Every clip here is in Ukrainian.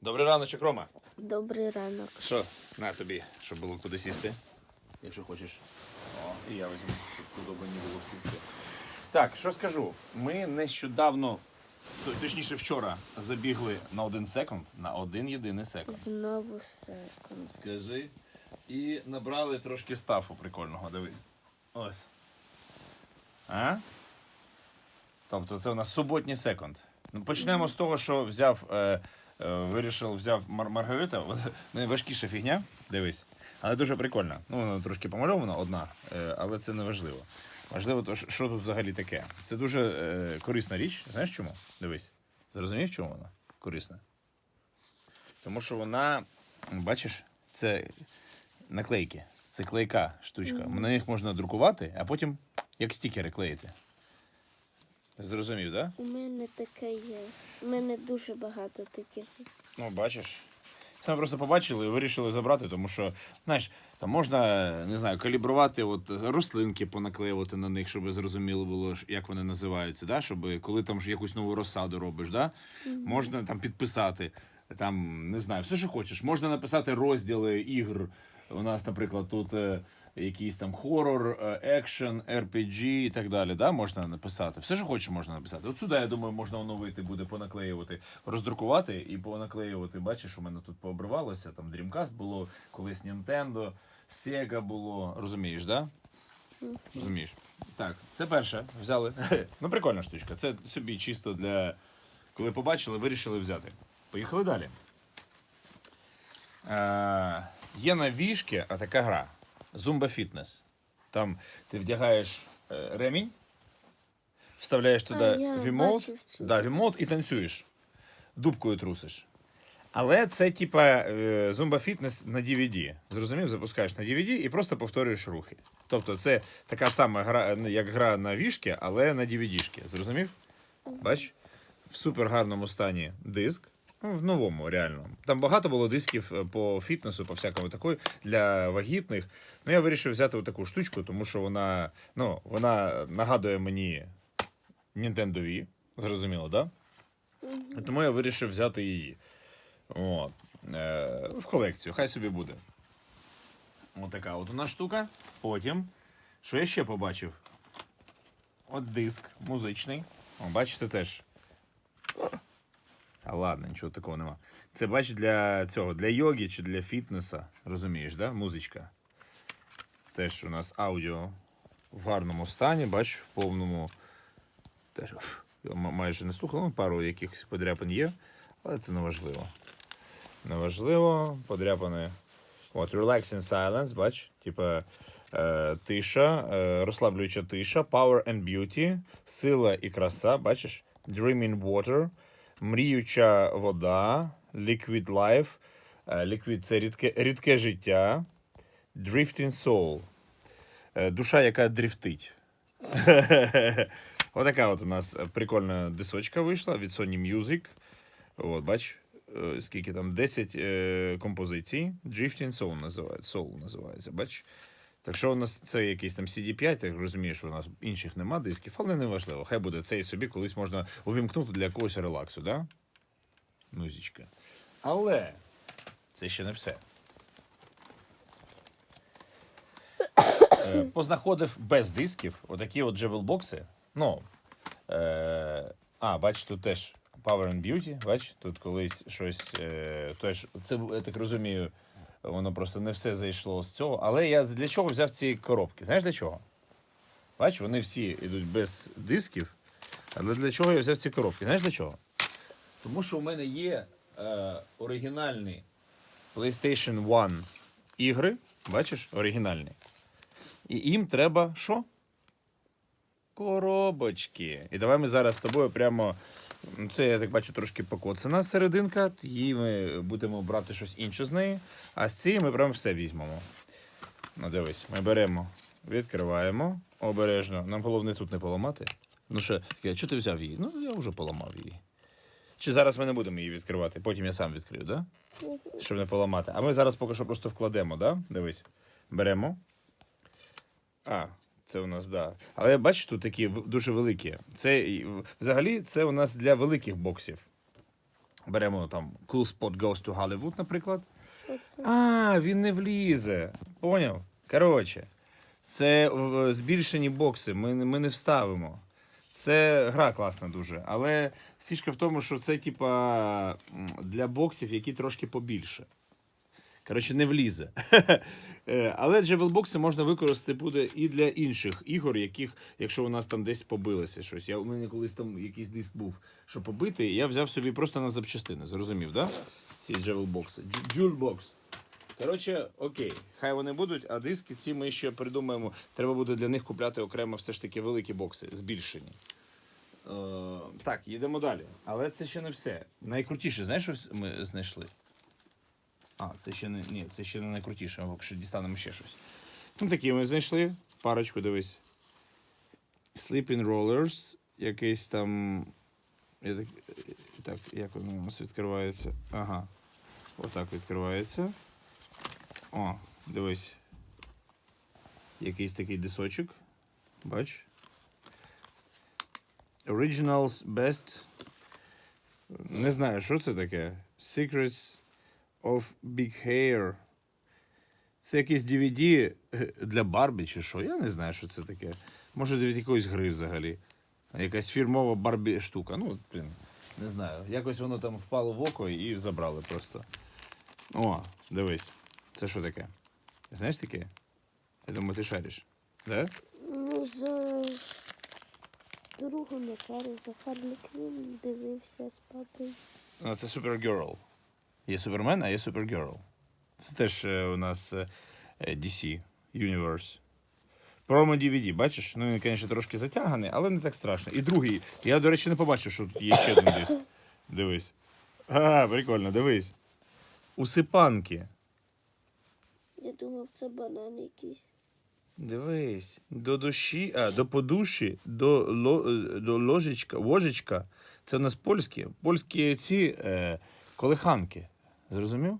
Добрий раночок, Рома. Добрий ранок. Що, на тобі, щоб було куди сісти. Якщо хочеш. О, і я візьму, щоб удобно не було сісти. Так, що скажу? Ми нещодавно, точніше вчора, забігли на один секунд, на один єдиний секунд. Знову секунд. Скажи. І набрали трошки стафу прикольного, дивись. Ось. А? Тобто це у нас суботній секунд. Ну, почнемо з того, що взяв, е, вирішив, взяв Мар- Маргарита. Найважкіша фігня, дивись. Але дуже прикольна. Ну, вона трошки помальована одна, е, але це не важливо. Важливо, то, що що тут взагалі таке. Це дуже е, корисна річ. Знаєш чому? Дивись. Зрозумів, чому вона корисна? Тому що вона, бачиш, це наклейки. Це клейка штучка. На них можна друкувати, а потім як стікери клеїти. Зрозумів, так? Да? У мене таке є. У мене дуже багато таких. Ну, бачиш. Це ми просто побачили і вирішили забрати, тому що, знаєш, там можна, не знаю, калібрувати от рослинки, понаклеювати на них, щоб зрозуміло було, як вони називаються, да? щоб коли там якусь нову розсаду робиш, да? можна там підписати, там, не знаю, все, що хочеш. Можна написати розділи ігр. У нас, наприклад, тут е, якийсь там хорор, е, екшен, RPG і так далі. Да? Можна написати. Все, що хочеш, можна написати. От сюди, я думаю, можна оновити, буде понаклеювати, роздрукувати і понаклеювати. Бачиш, у мене тут пообривалося. Там Dreamcast було, колись Nintendo, Sega було. Розумієш, да? Розумієш? Так, це перше. Взяли. ну, прикольна штучка. Це собі чисто для. Коли побачили, вирішили взяти. Поїхали далі. Е, є на вішки а така гра Zumba Fitness. Там ти вдягаєш е, ремінь, вставляєш туди я вімоут, бачив цю. да, вімоут і танцюєш. Дубкою трусиш. Але це типа е, Zumba Fitness на DVD. Зрозумів, запускаєш на DVD і просто повторюєш рухи. Тобто це така сама гра, е, як гра на вішки, але на DVD-шки. Зрозумів? Бач? В супер гарному стані диск. Ну, в новому, реально. Там багато було дисків е, по фітнесу, по всякому такої для вагітних. Ну, я вирішив взяти таку штучку, тому що вона, ну, вона нагадує мені Nintendo Wii. Зрозуміло, так? Да? Тому я вирішив взяти її. От. Е, в колекцію, хай собі буде. От така от нас штука. Потім, що я ще побачив? От диск музичний. О, бачите теж. А ладно, нічого такого нема. Це бач для цього, для йоги чи для фітнеса. Розумієш, да? Музичка. Теж у нас аудіо в гарному стані, бач, в повному. Теж майже не слухав, ну, пару якихось подряпин є, але це не важливо. Неважливо, подряпини. От, Relaxing Silence, бач, типа е, тиша, е, розслаблююча тиша, Power and Beauty, сила і краса, бачиш? Dreaming Water, мріюча вода, Liquid Life, е, Liquid це рідке, рідке життя, Drifting Soul, е, душа, яка дрифтить. Отака от у нас прикольна дисочка вийшла від Sony Music. От, бач, е, скільки там 10 е, композицій. Drifting Soul називається. Soul називається, бач. Так що у нас це якийсь там CD5, ти розумієш, що у нас інших нема дисків, але не важливо. Хай буде цей собі колись можна увімкнути для якогось релаксу, да? Музичка. Але це ще не все. Е, Познаходив без дисків отакі от джевелбокси. Ну, е, а, бач, тут теж Power and Beauty, бач, тут колись щось. Е, теж, це, я так розумію, воно просто не все зайшло з цього. Але я для чого взяв ці коробки? Знаєш для чого? Бач, вони всі йдуть без дисків. Але для чого я взяв ці коробки? Знаєш для чого? Тому що у мене є е, оригінальні PlayStation 1 ігри. Бачиш, оригінальні. І їм треба що? Коробочки. І давай ми зараз з тобою прямо. Це, я так бачу, трошки покоцана серединка. Її ми будемо брати щось інше з неї. А з цієї ми прямо все візьмемо. Ну, дивись, ми беремо, відкриваємо обережно. Нам головне тут не поламати. Ну що, що ти взяв її? Ну, я вже поламав її. Чи зараз ми не будемо її відкривати? Потім я сам відкрию? Да? Щоб не поламати. А ми зараз поки що просто вкладемо, да? Дивись. Беремо. А, це у нас, да. Але бачиш, тут такі дуже великі. Це взагалі це у нас для великих боксів. Беремо там Cool Spot Goes to Hollywood, наприклад. Що це? А, він не влізе. Поняв? Коротше, це збільшені бокси. Ми, не- ми не вставимо. Це гра класна дуже. Але фішка в тому, що це, типа, для боксів, які трошки побільше. Коротше, не влізе. Е, Але джевелбокси можна використати буде і для інших ігор, яких, якщо у нас там десь побилося щось. Я, у мене колись там якийсь диск був, що побитий, я взяв собі просто на запчастини. Зрозумів, да? Ці джевелбокси. Джульбокс. Коротше, окей, хай вони будуть, а диски ці ми ще придумаємо. Треба буде для них купляти окремо все ж таки великі бокси, збільшені. Е, так, їдемо далі. Але це ще не все. Найкрутіше, знаєш, що ми знайшли? А, це ще не. Ні, це ще не найкрутіше, якщо дістанемо ще щось. Ну, такі ми знайшли. Парочку, дивись. Sleeping Rollers. Якийсь там. Я так, так, як воно у нас відкривається? Ага. Отак відкривається. О, дивись. Якийсь такий дисочок. Бач. Originals Best. Не знаю, що це таке. Secrets of Big Hair. Це якийсь DVD для Барбі чи що? Я не знаю, що це таке. Може, від якоїсь гри взагалі. Якась фірмова Барбі штука. Ну, блін, не знаю. Якось воно там впало в око і забрали просто. О, дивись. Це що таке? Знаєш таке? Я думаю, ти шариш. Да? Ну, за другу не шарю, за Харлі Квін дивився з папою. Ну, це Supergirl. Є Супермен, а є Supergirl. Це теж е, у нас е, е, DC Universe. Промо DVD, бачиш? Ну, він, звісно, трошки затяганий, але не так страшно. І другий. Я, до речі, не побачив, що тут є ще один диск. Дивись. А, прикольно, дивись. Усипанки. Я думав, це банан якийсь. Дивись. До душі, а, до подуші, до, ло, до ложечка, ложечка. Це у нас польські. Польські ці е, колиханки. Зрозумів?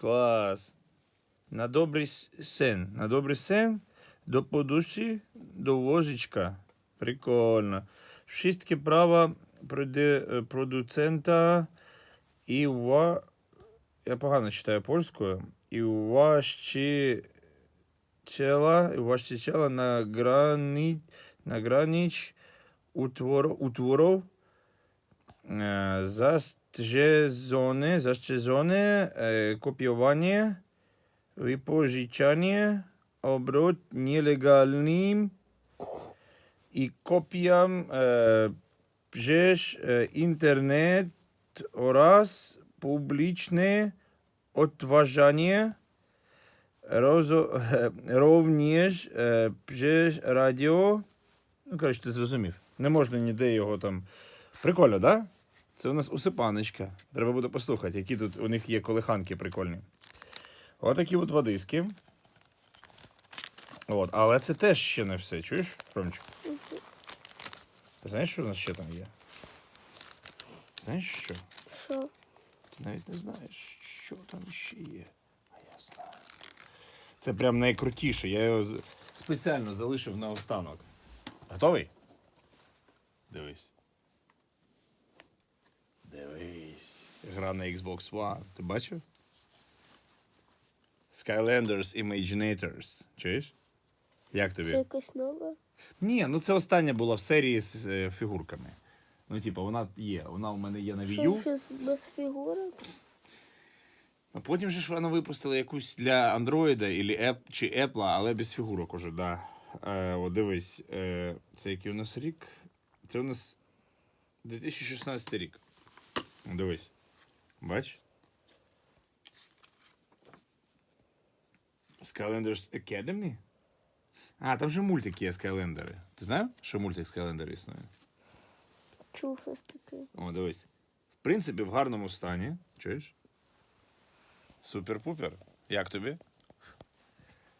Клас. На добрий с- сен. На добрий сен, до подуші, до ложечка. Прикольно. Wszystkie права е, продуцента і ва... Я погано читаю польською. І влащiciela, і влащiciela на грані, на граніч утворов, утворов е, застрежоне, застрежоне е, копіювання, випожичання, оборот нелегальним і копіям е, przez е, інтернет oraz publiczne odtwarzanie rozo, również е, przez радіо. Ну, коротше, ти зрозумів. Не можна ніде його там. Прикольно, так? Да? Це у нас усипаночка. Треба буде послухати, які тут у них є колиханки прикольні. Отакі от водиски. От, але це теж ще не все. Чуєш, Ромчик? Ти знаєш, що у нас ще там є? Знаєш що? Що? Ти навіть не знаєш, що там ще є. А я знаю. Це прям найкрутіше. Я його спеціально залишив на останок. Готовий? Дивись. Гра на Xbox One. Ти бачив? Skylanders Imaginators. Чуєш? Як тобі? Це якась нова? Ні, ну це остання була в серії з е, фігурками. Ну, типу, вона є. Вона у мене є на Wii Що U. щось без фігурок? А потім же ж вони випустили якусь для Android чи Apple, але без фігурок уже, да. Е, от дивись, е, це який у нас рік? Це у нас 2016 рік. Дивись. Бач? Skylanders Academy? А, там же мультик є Скайлендери. Ти знав, що мультик Скайлендер існує? Чув щось таке. О, дивись. В принципі, в гарному стані. Чуєш? Супер-пупер. Як тобі?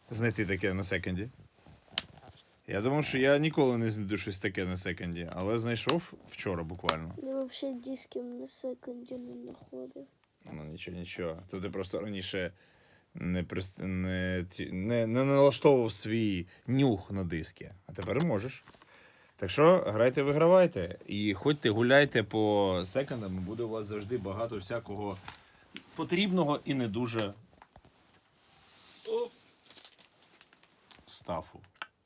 Знайти таке на секонді. Я думав, що я ніколи не знайду щось таке на секонді, але знайшов вчора буквально. Я взагалі дисків на секунді не знаходив. Ну нічого, нічого. То ти просто раніше не, прис... не, не, не налаштовував свій нюх на диски. А тепер можеш. Так що грайте, вигравайте. І ходьте, гуляйте по секондам, буде у вас завжди багато всякого потрібного і не дуже стафу.